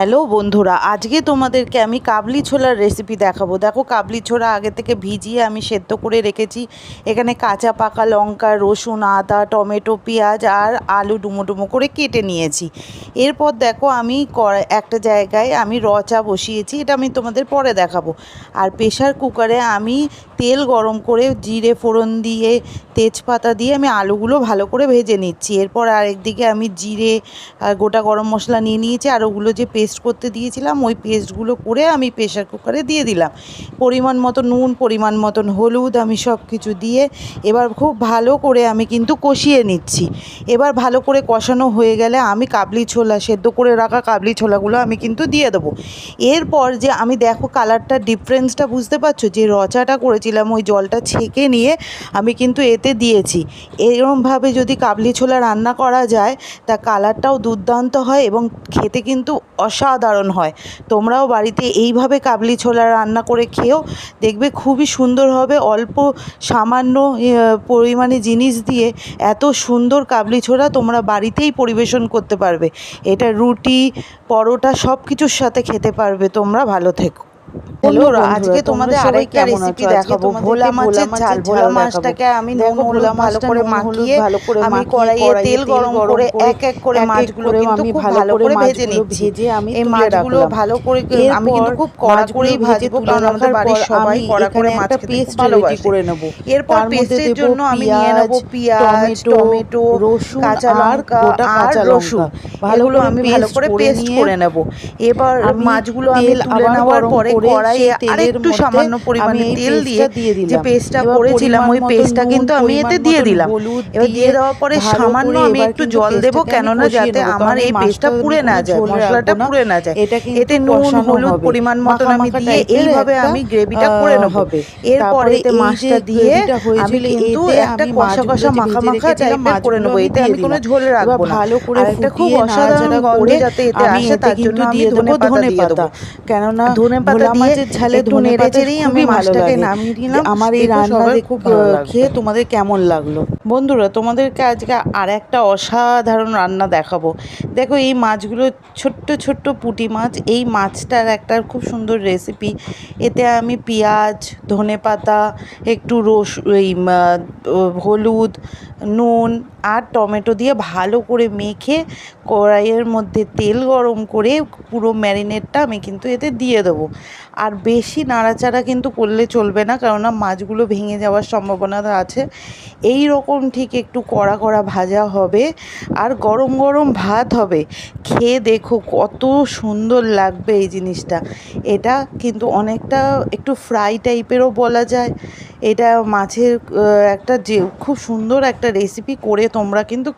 Hello বন্ধুরা, আজকে তোমাদেরকে আমি কাবলি ছোলার রেসিপি দেখাবো। দেখো, কাবলি ছোলা আগে থেকে ভিজিয়ে আমি সেদ্ধ করে রেখেছি। এখানে কাঁচা পাকা লঙ্কা, রসুন, আদা, টমেটো, পেঁয়াজ আর আলু ডুমো ডুমো করে কেটে নিয়েছি। এরপর দেখো, আমি একটা জায়গায় আমি রচা বসিয়েছি, এটা আমি তোমাদের পরে দেখাবো। আর প্রেশার কুকারে আমি তেল গরম করে জিরে ফোড়ন দিয়ে, তেজপাতা দিয়ে আমি আলুগুলো ভালো করে ভেজে নিচ্ছি। এরপর আরেকদিকে আমি জিরে গোটা গরম মশলা নিয়ে নিয়েছি, আর ওগুলো যে করতে দিয়েছিলাম, ওই পেস্টগুলো করে আমি প্রেশার কুকারে দিয়ে দিলাম। পরিমাণ মতো নুন, পরিমাণ মতন হলুদ আমি সব কিছু দিয়ে এবার খুব ভালো করে আমি কিন্তু কষিয়ে নিচ্ছি। এবার ভালো করে কষানো হয়ে গেলে আমি কাবলি ছোলা, সেদ্ধ করে রাখা কাবলি ছোলাগুলো আমি কিন্তু দিয়ে দেবো। এরপর যে আমি দেখো কালারটা ডিফারেন্সটা বুঝতে পারছ? যে রচাটা করেছিলাম, ওই জলটা ছেঁকে নিয়ে আমি কিন্তু এতে দিয়েছি। এরকমভাবে যদি কাবলি ছোলা রান্না করা যায়, তা কালারটাও দুর্দান্ত হয় এবং খেতে কিন্তু অসাধারণ হয়। তোমরাও বাড়িতে এইভাবে কাবলি ছোলা রান্না করে খেও। দেখবে খুবই সুন্দর হবে। অল্প সামান্য পরিমাণে জিনিস দিয়ে এত সুন্দর কাবলি ছোলা তোমরা বাড়িতেই পরিবেশন করতে পারবে। এটা রুটি, পরোটা সব কিছুর সাথে খেতে পারবে। তোমরা ভালো থেকো। বন্ধুরা আজকে তোমাদের আরেকটা রেসিপি দেখাবো। ভোলা মাছের ঝাল ভোলা মাছটাকে আমি নুন হলুদ ভালো করে মাখিয়ে আমি কড়াইয়ে তেল গরম করে এক এক করে মাছগুলো কিন্তু খুব ভালো করে ভেজে নিচ্ছি। আমি এই মাছগুলো ভালো করে আমি কিন্তু খুব কড়া করেই ভাজবো কারণ আমাদের বাড়ির সবাই কড়া করে মাছ paste ভালোবাসে। করে নেব। এরপর পেস্টের জন্য আমি নিয়ে নেব পেঁয়াজ টমেটো, রসুন কাঁচা লঙ্কা আর কাঁচা রসুন। লঙ্কা। ভালো এগুলো আমি ভালো করে পেস্ট করে নেব। এবার মাছগুলো আমি তুলে নেওয়ার পরে কড়াইয়ে আরেকটু সামান্য পরিমাণে তেল দিয়ে যে পেস্টটা করেছিলাম ওই পেস্টটা কিন্তু আমি এতে দিয়ে দিলাম। এবার দিয়ে দেওয়ার পরে সামান্য আমি একটু জল দেবো কেননা যাতে আমার এই পেস্টটা পুড়ে না যায় মশলাটা পুড়ে না যায়। এতে নুন হলুদ পরিমাণ মতন আমি দিয়ে এইভাবে আমি গ্রেভিটা করে নেব। এরপরে মাছটা দিয়ে আমি কিন্তু একটা কষা কষা মাখা মাখা টাইপের করে নেব এতে আমি কোনো ঝোল রাখব না ভালো করে একটা খুব অসাধারণ গন্ধ যাতে এতে আসে তার জন্য দিয়ে দেবো ধনে পাতা। কেননা ধনে পাতা দিয়ে ঝালে ধনে চেড়েই আমি মাছটাকে। নামিয়ে আমার এই রান্না খুব খেয়ে তোমাদের কেমন লাগল? বন্ধুরা তোমাদেরকে আজকে আর একটা অসাধারণ রান্না দেখাবো। দেখো এই মাছগুলো ছোট্ট ছোট্ট পুঁটি মাছ। এই মাছটার একটা খুব সুন্দর রেসিপি এতে আমি পেঁয়াজ ধনে পাতা একটু রস এই হলুদ নুন আর টমেটো দিয়ে ভালো করে মেখে কড়াইয়ের মধ্যে তেল গরম করে পুরো ম্যারিনেটটা আমি কিন্তু এতে দিয়ে দেবো। আর বেশি নাড়াচাড়া কিন্তু করলে চলবে না, কেননা মাছগুলো ভেঙে যাওয়ার সম্ভাবনা আছে। এই রকম ঠিক একটু কড়া কড়া ভাজা হবে, আর গরম গরম ভাত হবে। খেয়ে দেখো কত সুন্দর লাগবে এই জিনিসটা। এটা কিন্তু অনেকটা একটু ফ্রাই টাইপেরও বলা যায়। এটা মাছের একটা যে, খুব সুন্দর একটা রেসিপি করে তোমরা কিন্তু